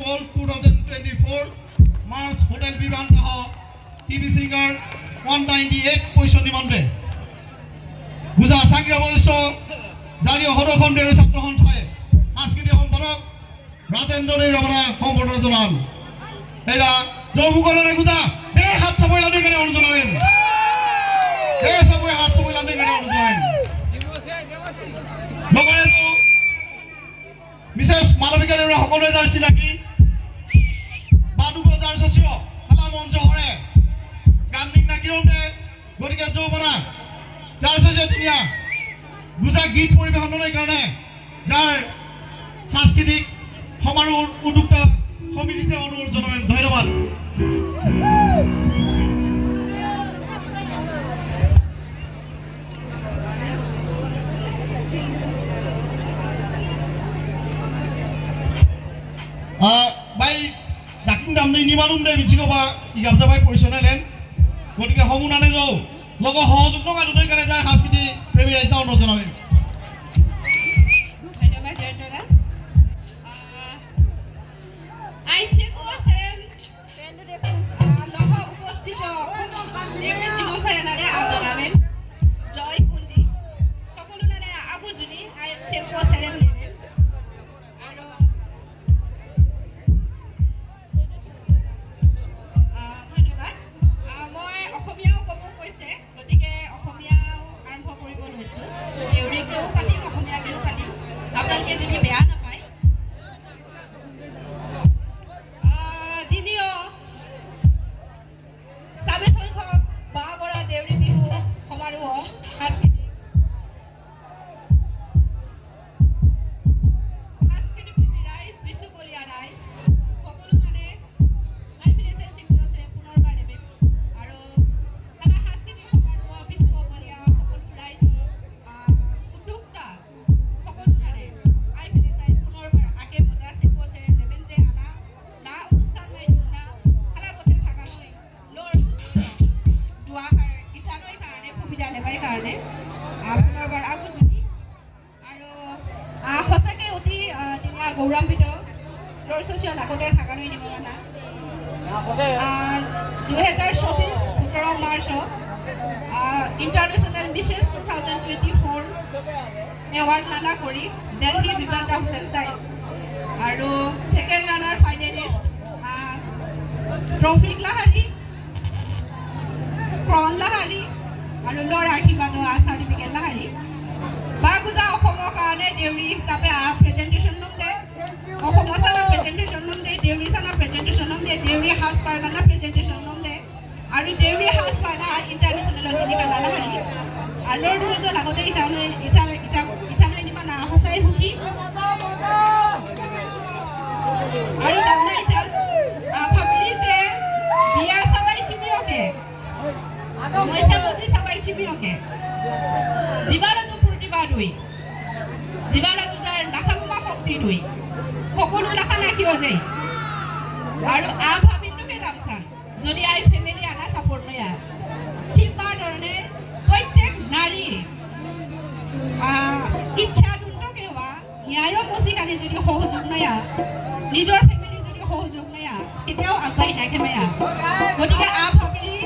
Festival 2024 Mars Hotel Vivantaহ TV Singer 198 position নিমন্ত্রে বুজা চাকরি অবশ্য জাতীয় সদখণ্ডেৰ ছাত্ৰ সন্থাই সাংস্কৃতিক সম্পাদক ৰাজেন্দ্ৰ ৰমনা সম্বৰ্ধনা জনাম এৰা যৌমুকলনে গুজা এই হাত চাপই লানি কেনে অনুজনাবেন এই চাপই হাত চাপই লানি কেনে অনুজনাবেন লগতে বিশেষ মানবিকাৰীৰ সকলোৱে যাৰ চিনাকি চচিয় এটা মঞ্চ হৰে গান দিক নাকিৰতে গতিকে যৌৱনা যাৰ চচিয় ধুনীয়া বুজা গীত পৰিৱেশনৰ কাৰণে। যাৰ সাংস্কৃতিক সমাৰোহ উদ্যোক্তা সমিতিছে অনুৰোধ জনাবেন ধন্যবাদ। বাই ডাকিং দামনি নিমানুম দে মিচিকবা ইগাব যাবাই পৰিচয় লেন। গতিকে সমূহ নানে যাওঁ। লগত সহযোগ দুটাই কাৰণে যায় সাংস্কৃতিক প্ৰেমী ৰাইজা অনুৰোধ জনাবেন मिसळून एवढे घेऊ पाटील आपण या घेऊ पाटील आपण केलेली बयान ধুনীয়া গৌৰৱান্বিত ল'ৰ আগতে থাকালৈ দিব মানা দুহেজাৰ চৌবিছ সোতৰ মাৰ্চত international Mrs two thousand twenty four award নানা কৰি দেলহি বিমান হোটেল চাই। আৰু ছেকেণ্ড ৰানাৰ ফাইনেলিষ্ট প্ৰেজেণ্টেশ্যন ল'ম দে আৰু দেউৰী সাজ পাৰ ইণ্টাৰনেশ্যনেল জিনিকা নানা হাৰি আৰু ল'ৰ দূৰতো লাগতে ইচ্ছা লৈ ইচ্ছা ইচ্ছা ইচ্ছা লৈ নিবা না সঁচাই সুখী আৰু দামনা ইচ্ছা ভাবিলি যে বিয়া চাবাই চিমিয়কে মইচা মন্দিৰ চাবাই চিমিয়কে জীৱাৰাজু প্ৰতিভা দুই জীৱাৰাজু যাৰ লাখামা শক্তি দুই সকলো লাখা নাখিব যায় আৰু আ ভাবিটোকে নামচান যদি আই ফেমিলি আনা চাপৰ্ট নয়া ঠিক বা ধৰণে প্ৰত্যেক নাৰী ইচ্ছা দুৰ্নকে হোৱা ন্যায় মচি কালি যদি সহযোগ নয়া নিজৰ ফেমিলি যদি সহযোগ নয়া কেতিয়াও আগবাঢ়ি নাখেমায়া গতিকে আ ভাবিলি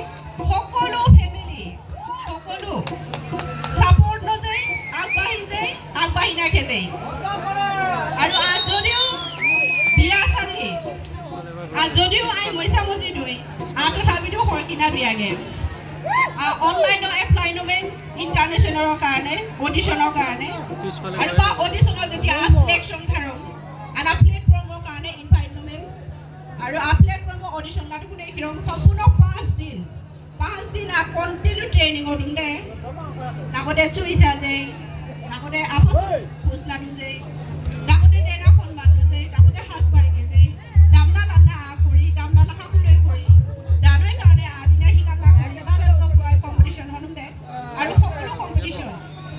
সকলো ফেমিলি সকলো চাপৰ্ট নযায় আগবাঢ়ি যায় আগবাঢ়ি নাখে যায় আজ যদিও আই মইচা মজি দুই আ তথাপিতো সৰকিনা বিয়াগে। অনলাইনো এপ্লাই নমেন ইণ্টাৰনেশ্যনেলৰ কাৰণে অডিশ্যনৰ কাৰণে। আৰু বা অডিশ্যনৰ যেতিয়া চিলেকশ্যন চাৰো আনা প্লেটফৰ্মৰ কাৰণে ইনভাইট নমেন আৰু আ প্লেটফৰ্মৰ অডিশ্যন লাটো কোনে কিৰম সম্পূৰ্ণ পাঁচ দিন। পাঁচ দিন আ কণ্টিনিউ ট্ৰেইনিঙৰ দিম দে লাগতে চুই যা যায় লাগতে আপচ খোজ লাগু যায়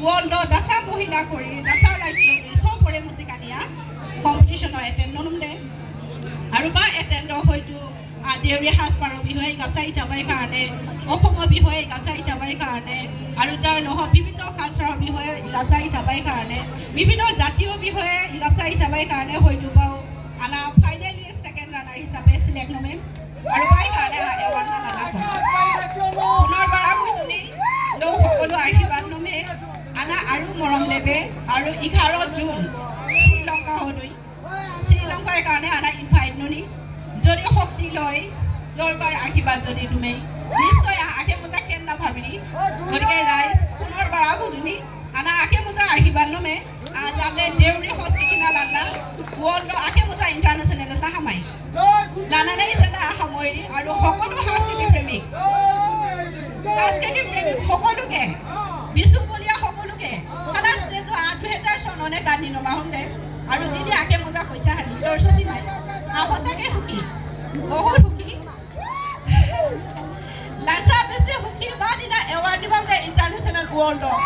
ৱৰ্ল্ডত দাচা মহিলা কৰি দাচা ৰাজ্য চবৰে মুচিকানিয়া কম্পিটিশ্যনৰ এটেণ্ড নলুম আৰু বা এটেণ্ডৰ হয়তো দেউৰী সাজপাৰৰ বিষয়ে গামচাই যাবাই কাৰণে অসমৰ বিষয়ে গামচাই যাবাই কাৰণে আৰু যাৰ লগত বিভিন্ন কালচাৰৰ বিষয়ে গামচাই যাবাই কাৰণে বিভিন্ন জাতীয় বিষয়ে গামচাই যাবাই কাৰণে হয়তো বাৰু আনা ফাইনেলি চিলেক্ট নমেম। আৰু কাৰণে আৰু এঘাৰ জুন শ্ৰীলংকা হলৈ শ্ৰীলংকাৰ কাৰণে আনা ইনভাইট ননি যদি শক্তি লয় লৰবাৰ আশীৰ্বাদ যদি তুমি নিশ্চয় আশে মোজা কেন নাভাবিনি গতিকে ৰাইজ পুনৰবাৰ বুজনি আনা আশে মোজা আশীৰ্বাদ নমে যাতে দেউৰী সংস্কৃতি নালানা ৱৰ্ল্ড আশে মোজা ইণ্টাৰনেশ্যনেল না সামাই লানানাই জানা সামৰি আৰু সকলো সাংস্কৃতিক প্ৰেমিক সাংস্কৃতিক প্ৰেমিক সকলোকে সকলোকে দুহেজাৰ চননে গান্ধী নমাহোঁতে আৰু দিদি আগে মজা কৈছা হানি। তোৰ চচি নাই সঁচাকে সুখী। বহুত সুখী। লাঞ্চা বেছি সুখী। বা দিনা এৱাৰ্ড দিব বোলে ইণ্টাৰনেশ্যনেল ৱৰ্ল্ডৰ।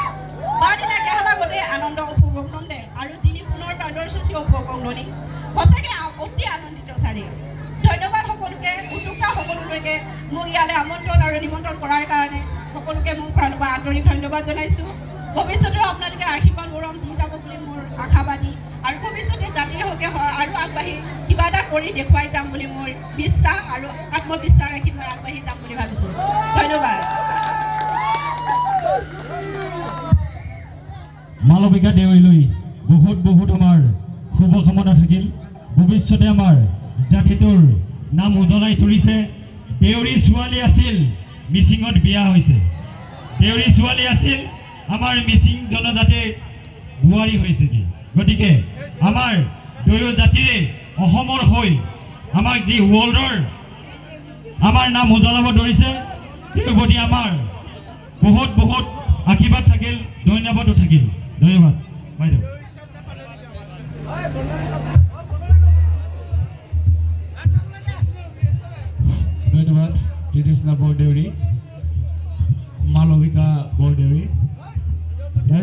বা দিনা কেহলা গোটেই আনন্দ উপভোগ নন্দে আৰু তিনি পুনৰ বাদৰ চচি উপভোগ ননি সঁচাকে অতি আনন্দিত চাৰি। ধন্যবাদ সকলোকে। উদ্যোক্তা সকলোলৈকে মোক ইয়ালৈ আমন্ত্ৰণ আৰু নিমন্ত্ৰণ কৰাৰ কাৰণে। সকলোকে মোৰ ফালৰ পৰা আন্তৰিক ধন্যবাদ জনাইছোঁ। ভৱিষ্যতেও আপোনালোকে আশীৰ্বাদ মৰম দি যাব বুলি মোৰ আশাবাদী আৰু ভৱিষ্যতে জাতিৰ হকে আৰু আগবাঢ়ি কিবা এটা কৰি দেখুৱাই যাম বুলি মোৰ বিশ্বাস আৰু আত্মবিশ্বাস ৰাখি মই আগবাঢ়ি যাম বুলি ভাবিছোঁ। ধন্যবাদ। মালবিকা দেৱীলৈ বহুত বহুত আমাৰ শুভকামনা থাকিল। ভৱিষ্যতে আমাৰ জাতিটোৰ নাম উজ্বলাই তুলিছে। দেউৰী ছোৱালী আছিল মিচিঙত বিয়া হৈছে। দেউৰী ছোৱালী আছিল আমাৰ মিচিং জনজাতিৰ বোৱাৰী হৈছেগৈ গতিকে আমাৰ দুয়ো জাতিৰে অসমৰ হৈ আমাক যি ৱৰ্ল্ডৰ আমাৰ নাম উজ্বলাব ধৰিছে তেওঁৰ প্ৰতি আমাৰ বহুত বহুত আশীৰ্বাদ থাকিল, ধন্যবাদো থাকিল। ধন্যবাদ, বাইদেউ। ধন্যবাদ ত্ৰিতৃষ্ণা বৰদেউৰী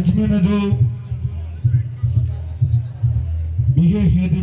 ইয়াৰ আজো বিশেষ হেতু